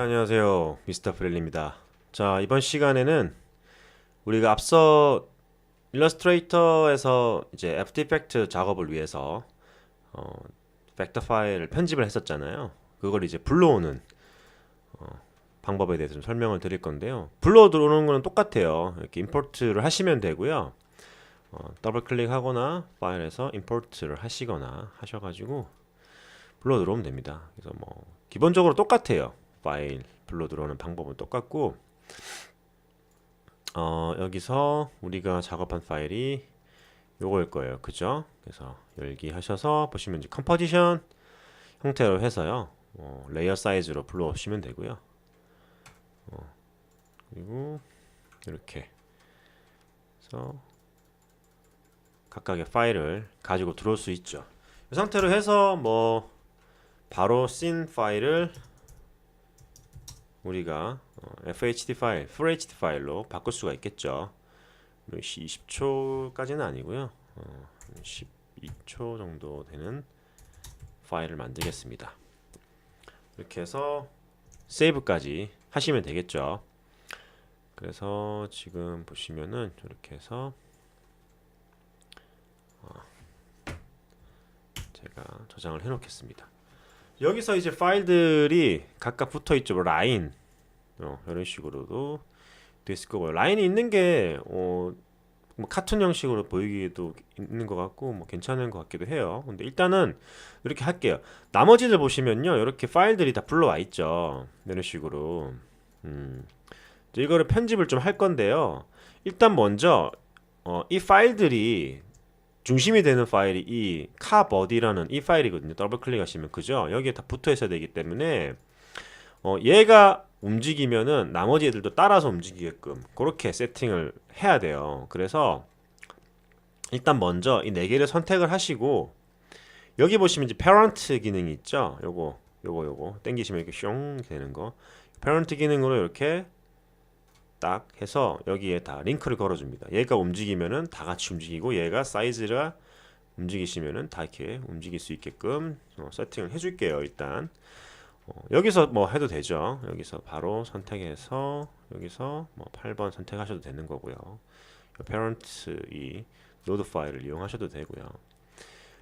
안녕하세요. 미스터 프렐리입니다. 자, 이번 시간에는 우리가 앞서 일러스트레이터에서 이제 애프터 이펙트 작업을 위해서 어, 벡터 파일을 편집을 했었잖아요. 그걸 이제 불러오는 어, 방법에 대해서 좀 설명을 드릴 건데요. 불러 들어오는 거는 똑같아요. 이렇게 임포트를 하시면 되고요. 어, 더블 클릭하거나 파일에서 임포트를 하시거나 하셔가지고 불러 들어오면 됩니다. 그래서 뭐 기본적으로 똑같아요. 파일 불러 들어오는 방법은 똑같고 어, 여기서 우리가 작업한 파일이 요거일 거예요. 그죠? 그래서 열기 하셔서 보시면 이제 컴포지션 형태로 해서요. 어, 레이어 사이즈로 불러오시면 되고요. 어, 그리고 이렇게 그래서 각각의 파일을 가지고 들어올 수 있죠. 이 상태로 해서 뭐 바로 씬 파일을 우리가 어, FHD 파일, FHD 파일로 바꿀 수가 있겠죠. 20초까지는 아니고요. 어, 12초 정도 되는 파일을 만들겠습니다. 이렇게 해서 세이브까지 하시면 되겠죠. 그래서 지금 보시면은 이렇게 해서 어, 제가 저장을 해 놓겠습니다. 여기서 이제 파일들이 각각 붙어 있죠. 뭐 라인 어, 이런 식으로도 돼 있을 거고요. 라인이 있는 게 어, 뭐 카툰 형식으로 보이기도 있는 것 같고 뭐 괜찮은 것 같기도 해요. 근데 일단은 이렇게 할게요. 나머지들 보시면요, 이렇게 파일들이 다 불러와 있죠. 이런 식으로. 음, 이거를 편집을 좀 할 건데요. 일단 먼저 어, 이 파일들이 중심이 되는 파일이 이 카버디라는 이 파일이거든요. 더블 클릭하시면 그죠? 여기에 다 붙어 있어야 되기 때문에 어, 얘가 움직이면은 나머지 애들도 따라서 움직이게끔 그렇게 세팅을 해야 돼요. 그래서 일단 먼저 이 네 개를 선택을 하시고 여기 보시면 이제 parent 기능이 있죠. 요거 요거 요거 땡기시면 이렇게 슝 되는 거 parent 기능으로 이렇게 딱 해서 여기에 다 링크를 걸어줍니다. 얘가 움직이면은 다 같이 움직이고 얘가 사이즈가 움직이시면은 다 이렇게 움직일 수 있게끔 어, 세팅을 해줄게요. 일단 어, 여기서 뭐 해도 되죠. 여기서 바로 선택해서 여기서 뭐 8번 선택하셔도 되는 거고요. parent 이 노드 파일을 이용하셔도 되고요.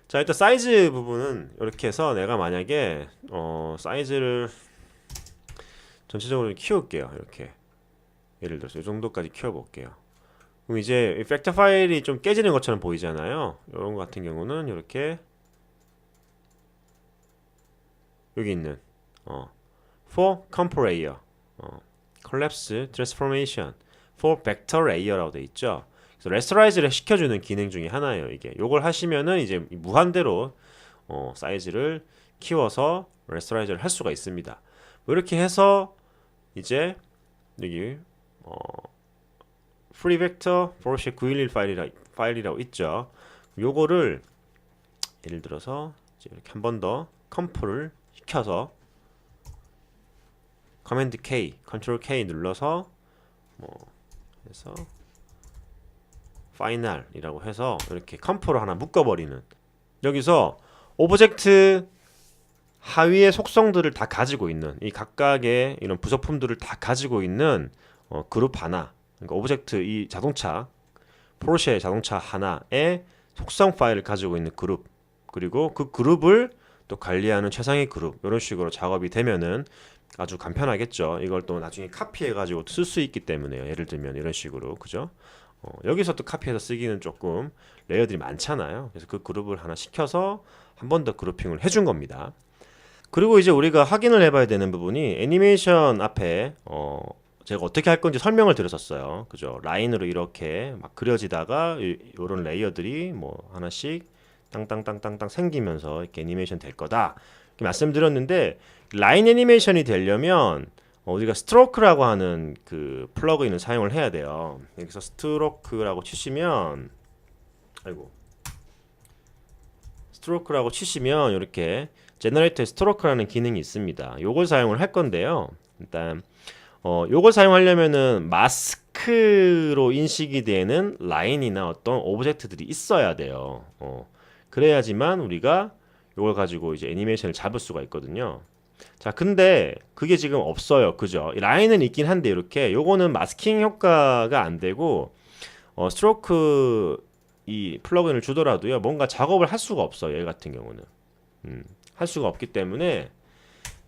자 일단 사이즈 부분은 이렇게 해서 내가 만약에 어, 사이즈를 전체적으로 키울게요. 이렇게 예를 들어서 이 정도까지 키워볼게요. 그럼 이제 이 팩터 파일이 좀 깨지는 것처럼 보이잖아요. 이런 거 같은 경우는 이렇게 여기 있는 어, for comparator, 어, collapse transformation, for vector layer라고 돼 있죠. 그래서 레스터라이즈를 시켜주는 기능 중에 하나예요. 이게 요걸 하시면은 이제 무한대로 어, 사이즈를 키워서 레스터라이즈를 할 수가 있습니다. 뭐 이렇게 해서 이제 여기 어, free vector 포르쉐 911 파일이라, 파일이라고 있죠. 요거를 예를 들어서 이렇게 한 번 더 컴프를 시켜서 커맨드 K, 컨트롤 K 눌러서 뭐 해서 파이널이라고 해서 이렇게 컴프로 하나 묶어버리는 여기서 오브젝트 하위의 속성들을 다 가지고 있는 이 각각의 이런 부속품들을 다 가지고 있는 어, 그룹 하나 그러니까 오브젝트 이 자동차 포르쉐 자동차 하나의 속성 파일을 가지고 있는 그룹 그리고 그 그룹을 또 관리하는 최상의 그룹 이런 식으로 작업이 되면은 아주 간편하겠죠. 이걸 또 나중에 카피해 가지고 쓸 수 있기 때문에요. 예를 들면 이런 식으로 그죠? 어, 여기서 또 카피해서 쓰기는 조금 레이어들이 많잖아요. 그래서 그 그룹을 하나 시켜서 한 번 더 그룹핑을 해준 겁니다. 그리고 이제 우리가 확인을 해봐야 되는 부분이 애니메이션 앞에 어, 제가 어떻게 할 건지 설명을 드렸었어요. 그죠? 라인으로 이렇게 막 그려지다가 이런 레이어들이 뭐 하나씩 땅땅땅땅땅 생기면서 이렇게 애니메이션 될 거다. 이렇게 말씀드렸는데 라인 애니메이션이 되려면 어, 우리가 스트로크라고 하는 그 플러그인을 사용을 해야 돼요. 여기서 스트로크라고 치시면 아이고 스트로크라고 치시면 이렇게 제너레이터 스트로크라는 기능이 있습니다. 요걸 사용을 할 건데요. 일단 어, 요걸 사용하려면은 마스크로 인식이 되는 라인이나 어떤 오브젝트들이 있어야 돼요. 어, 그래야지만 우리가 요걸 가지고 이제 애니메이션을 잡을 수가 있거든요. 자, 근데 그게 지금 없어요. 그죠? 이 라인은 있긴 한데 이렇게 요거는 마스킹 효과가 안 되고 어, 스트로크 이 플러그인을 주더라도요. 뭔가 작업을 할 수가 없어요. 얘 같은 경우는. 음, 할 수가 없기 때문에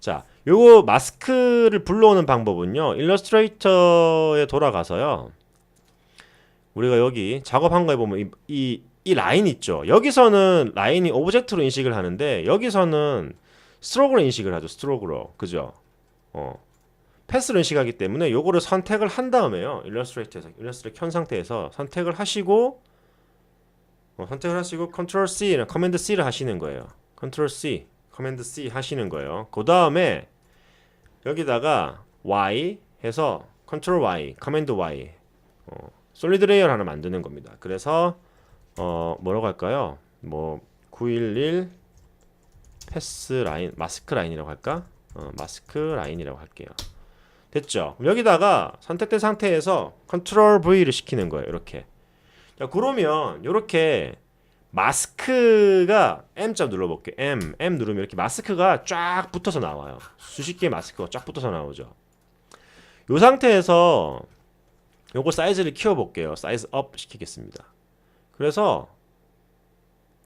자, 요거 마스크를 불러오는 방법은요. 일러스트레이터에 돌아가서요. 우리가 여기 작업한 거에 보면 이, 이, 이 라인 있죠. 여기서는 라인이 오브젝트로 인식을 하는데 여기서는 스트로크로 인식을 하죠. 스트로크로. 그죠? 어. 패스로 인식하기 때문에 요거를 선택을 한 다음에요. 일러스트레이터에서 일러스트레이터 켠 상태에서 선택을 하시고 어, 선택을 하시고 컨트롤 C, 커맨드 C를 하시는 거예요. 컨트롤 C, 커맨드 C 하시는 거예요. 그 다음에 여기다가 Y 해서 컨트롤 Y, 커맨드 Y, 어, 솔리드 레이어 하나 만드는 겁니다. 그래서 어, 뭐라고 할까요? 뭐 911 패스 라인, 마스크 라인이라고 할까? 어, 마스크 라인이라고 할게요. 됐죠? 여기다가 선택된 상태에서 컨트롤 V를 시키는 거예요. 이렇게. 자, 그러면 이렇게 마스크가 M자 눌러볼게요. M, M 누르면 이렇게 마스크가 쫙 붙어서 나와요. 수십 개의 마스크가 쫙 붙어서 나오죠. 이 상태에서 요거 사이즈를 키워볼게요. 사이즈 업 시키겠습니다. 그래서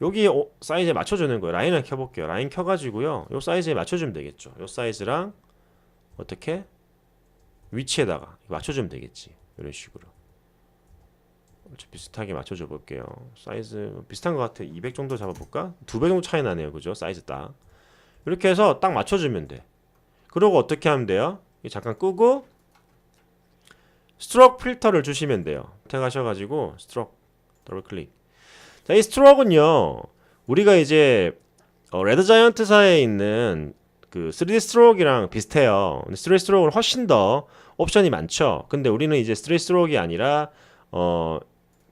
여기 오- 사이즈에 맞춰주는 거예요. 라인을 켜볼게요. 라인 켜가지고요. 요 사이즈에 맞춰주면 되겠죠. 요 사이즈랑 어떻게 위치에다가 맞춰주면 되겠지. 이런 식으로. 좀 비슷하게 맞춰줘 볼게요. 사이즈 비슷한 것 같아. 200 정도 잡아볼까? 두 배 정도 차이 나네요. 그죠? 사이즈 딱. 이렇게 해서 딱 맞춰주면 돼. 그리고 어떻게 하면 돼요? 이 잠깐 끄고 스트로크 필터를 주시면 돼요. 선택하셔가지고 스트로크 더블 클릭. 자, 이 스트로크는요. 우리가 이제 어, 레드 자이언트사에 있는 그 3D 스트로크랑 비슷해요. 근데 3D 스트로크는 훨씬 더 옵션이 많죠. 근데 우리는 이제 3D 스트로크가 아니라 어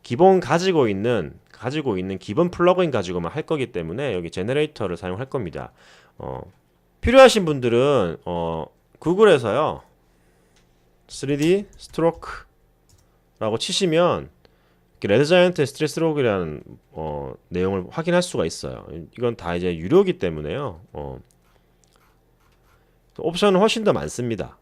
기본 가지고 있는 가지고 있는 기본 플러그인 가지고만 할 거기 때문에 여기 제너레이터를 사용할 겁니다. 어, 필요하신 분들은 어, 구글에서요 3D 스트로크라고 치시면 레드 자이언트 스트레스 로그라는 어, 내용을 확인할 수가 있어요. 이건 다 이제 유료기 때문에요. 어, 옵션은 훨씬 더 많습니다.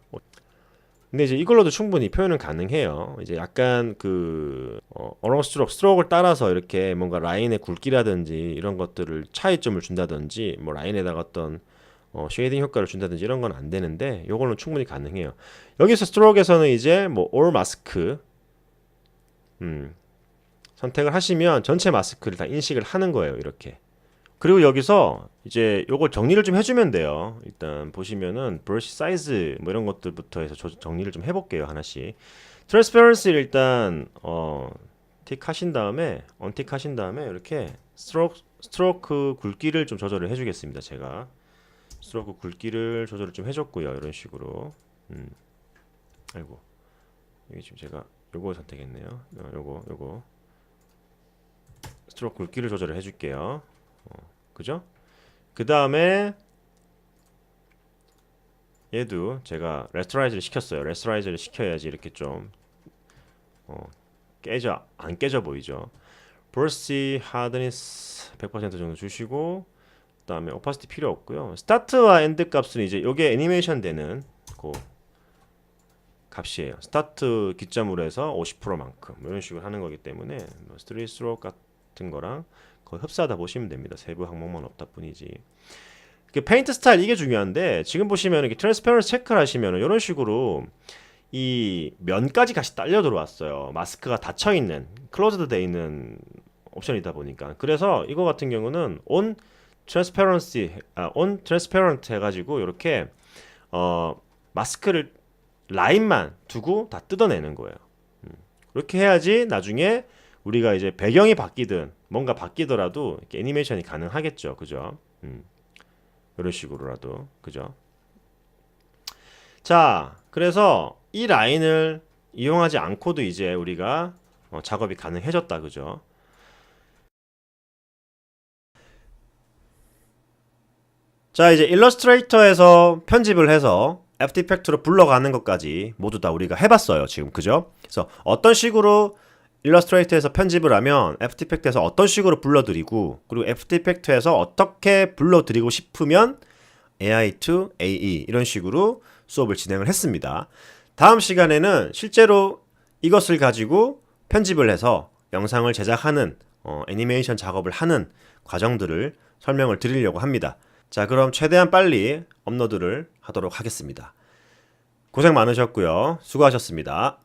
근데 이제 이걸로도 충분히 표현은 가능해요. 이제 약간 그 어, 어롱 스트로크, 스트로크를 따라서 이렇게 뭔가 라인의 굵기라든지 이런 것들을 차이점을 준다든지 뭐 라인에다가 어떤 어, 쉐이딩 효과를 준다든지 이런 건 안 되는데 요거는 충분히 가능해요. 여기서 스트로크에서는 이제 뭐올 마스크 음, 선택을 하시면 전체 마스크를 다 인식을 하는 거예요. 이렇게. 그리고 여기서 이제 요걸 정리를 좀 해주면 돼요. 일단 보시면은 브러쉬 사이즈 뭐 이런 것들부터 해서 조- 정리를 좀 해볼게요 하나씩. 트랜스페런시를 일단 어, 틱 하신 다음에 언틱 하신 다음에 이렇게 스트로크 스트로크 굵기를 좀 조절을 해주겠습니다. 제가 스트로크 굵기를 조절을 좀 해줬고요. 이런 식으로. 음. 아이고 여기 지금 제가 요거 선택했네요. 어, 요거 요거 스트로크 굵기를 조절을 해줄게요. 그죠? 그 다음에 얘도 제가 레스토라이즈를 시켰어요. 레스토라이즈를 시켜야지 이렇게 좀 어, 깨져 안 깨져 보이죠. 브러시 하드니스 100% 정도 주시고 그 다음에 오파시티 필요 없고요. 스타트와 엔드 값은 이제 요게 애니메이션 되는 그 값이에요. 스타트 기점으로 해서 50%만큼 이런 식으로 하는 거기 때문에 뭐 스트레이스로 같은 거랑 거의 흡사하다 보시면 됩니다. 세부 항목만 없다 뿐이지. 그 페인트 스타일 이게 중요한데 지금 보시면 이렇게 트랜스페런스 체크를 하시면 이런 식으로 이 면까지 같이 딸려 들어왔어요. 마스크가 닫혀 있는 클로즈드 돼 있는 옵션이다 보니까 그래서 이거 같은 경우는 on transparency 아, 해가지고 이렇게 어 마스크를 라인만 두고 다 뜯어내는 거예요. 음. 그렇게 해야지 나중에 우리가 이제 배경이 바뀌든 뭔가 바뀌더라도 애니메이션이 가능하겠죠. 그죠? 음. 이런 식으로라도. 그죠? 자, 그래서 이 라인을 이용하지 않고도 이제 우리가 어, 작업이 가능해졌다. 그죠? 자, 이제 일러스트레이터에서 편집을 해서 애프터 이펙트로 불러가는 것까지 모두 다 우리가 해봤어요. 지금 그죠? 그래서 어떤 식으로 일러스트레이터에서 편집을 하면 애프터 이펙트에서 어떤 식으로 불러드리고 그리고 애프터 이펙트에서 어떻게 불러드리고 싶으면 AI to AE 이런 식으로 수업을 진행을 했습니다. 다음 시간에는 실제로 이것을 가지고 편집을 해서 영상을 제작하는 어, 애니메이션 작업을 하는 과정들을 설명을 드리려고 합니다. 자, 그럼 최대한 빨리 업로드를 하도록 하겠습니다. 고생 많으셨고요. 수고하셨습니다.